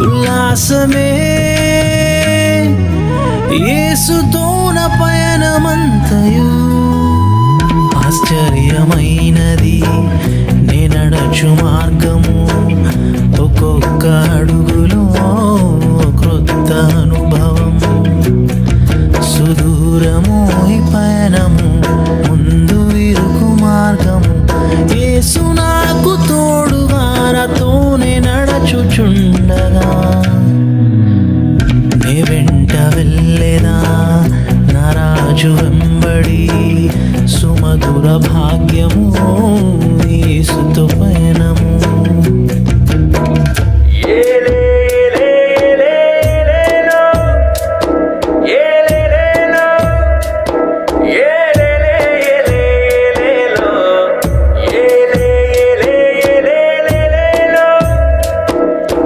ఉల్లాసమే. ఏసుతోన పయనమంతయు ఆశ్చర్యమైనది. నేనడచు మార్గము ఒక్కొక్క అడుగులో క్రొత్త అనుభవం. సుదూరము పయనము ముందు ఇరుకు మార్గము. ఏసునా నడచుచుండగా నీ వెంట వెళ్ళేదా? నా రాజు వెంబడి సుమధుర భాగ్యము